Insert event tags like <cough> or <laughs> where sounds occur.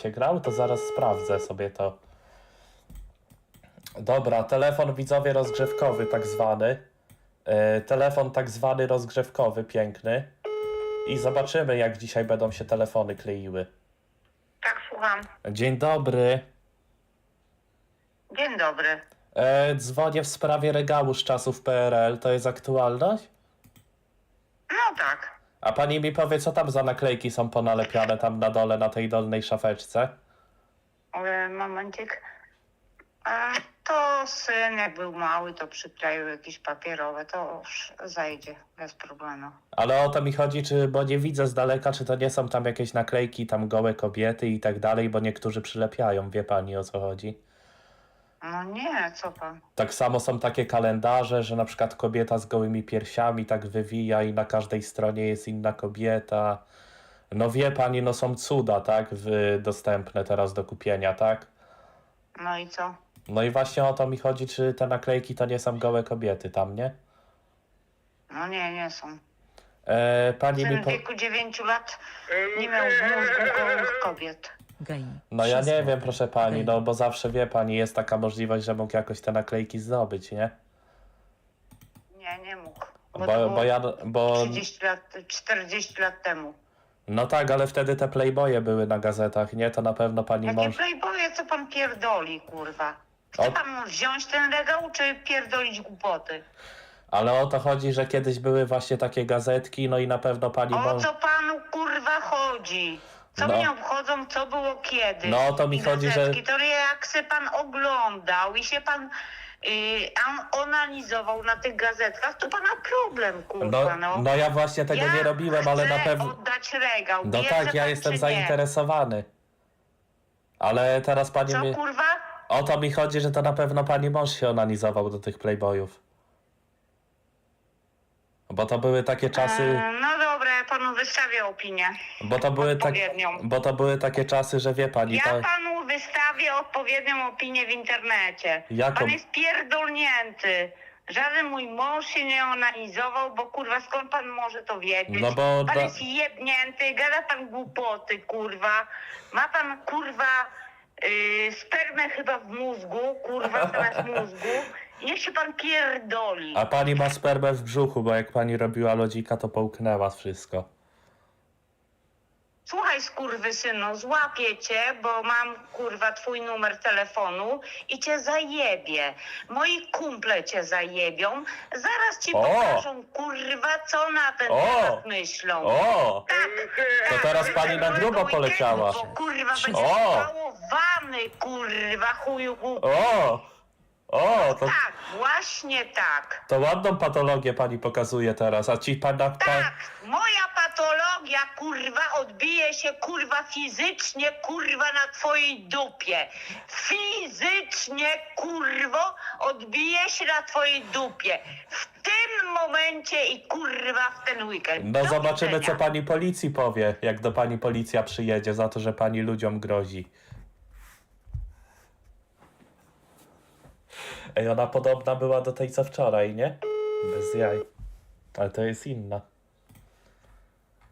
Minecrafcie grał? To zaraz sprawdzę sobie to. Dobra, telefon widzowie rozgrzewkowy tak zwany. E, telefon tak zwany rozgrzewkowy, piękny. I zobaczymy jak dzisiaj będą się telefony kleiły. Tak, słucham. Dzień dobry. Dzień dobry. E, dzwonię w sprawie regału z czasów PRL. To jest aktualność? No tak. A pani mi powie, co tam za naklejki są ponalepiane tam na dole, na tej dolnej szafeczce? Ale momencik. A to syn, jak był mały, to przykleił jakieś papierowe, to już zajdzie bez problemu. Ale o to mi chodzi, czy, bo nie widzę z daleka, czy to nie są tam jakieś naklejki, tam gołe kobiety i tak dalej, bo niektórzy przylepiają, wie pani o co chodzi. No nie, co pan? Tak samo są takie kalendarze, że na przykład kobieta z gołymi piersiami tak wywija i na każdej stronie jest inna kobieta. No wie pani, no są cuda, tak, w, dostępne teraz do kupienia, tak? No i co? No i właśnie o to mi chodzi, czy te naklejki to nie są gołe kobiety tam, nie? No nie, nie są. E, pani mi w po... wieku 9 lat nie miał w mózgu gołych kobiet. Gej. No ja nie wiem, proszę pani, Gej. no bo zawsze wie pani, jest taka możliwość, że mógł jakoś te naklejki zdobyć, nie? Nie, nie mógł. Bo, to bo było ja, bo... 30 lat, 40 lat temu. No tak, ale wtedy te playboye były na gazetach, nie? To na pewno pani Jakie mąż... playboye, co pan pierdoli, kurwa? Chce O- pan wziąć ten regał, czy pierdolić głupoty? Ale o to chodzi, że kiedyś były właśnie takie gazetki, no i na pewno pani O mąż... co panu kurwa chodzi? Co No. mnie obchodzą, co było kiedyś? No, to mi chodzi, że- gazetki, To jak se pan oglądał i się pan an- analizował na tych gazetkach, to pana problem, kurwa, No, no. no ja właśnie tego ja nie robiłem, ale na chcę pewno... oddać regał. No Bierze tak, ja pan, jestem czy zainteresowany. Ale teraz pani? Co mi... kurwa? O to mi chodzi, że to na pewno pani mąż się onanizował do tych playboyów. Bo to były takie czasy... E, no dobra, ja panu wystawię opinię. Bo to były tak, Odpowiednią. bo to były takie czasy, że wie pani, Ja to, panu wystawię odpowiednią opinię w internecie. Jaką? Pan jest pierdolnięty. Żaden mój mąż się nie onanizował, bo kurwa skąd pan może to wiedzieć? No bo Pan da- jest jebnięty, gada pan głupoty, kurwa. Ma pan kurwa yy, spermę chyba w mózgu, kurwa <laughs> zamiast mózgu. Niech się pan pierdoli. a pani ma spermę w brzuchu, bo jak pani robiła lodzika, to połknęła wszystko. Słuchaj, skurwysynu, złapię cię, bo mam, kurwa, twój numer telefonu i cię zajebie. Moi kumple cię zajebią. Zaraz ci O! pokażą, kurwa, co na ten O! temat myślą. O! Tak, To teraz pani na grubo poleciała. Bo, kurwa, będziesz O! Całowany, kurwa, chuju głupi. O! O! To, Tak, właśnie tak. to ładną patologię pani pokazuje teraz, a ci pana... Pa, Tak, moja patologia, kurwa, odbije się, kurwa, fizycznie, kurwa, na twojej dupie. Fizycznie, kurwo, odbije się na twojej dupie. W tym momencie i, kurwa, w ten weekend. no Do zobaczymy, co widzenia. pani policji powie, jak do pani policja przyjedzie za to, że pani ludziom grozi. Ej, ona podobna była do tej co wczoraj, nie? Bez jaj. Ale to jest inna.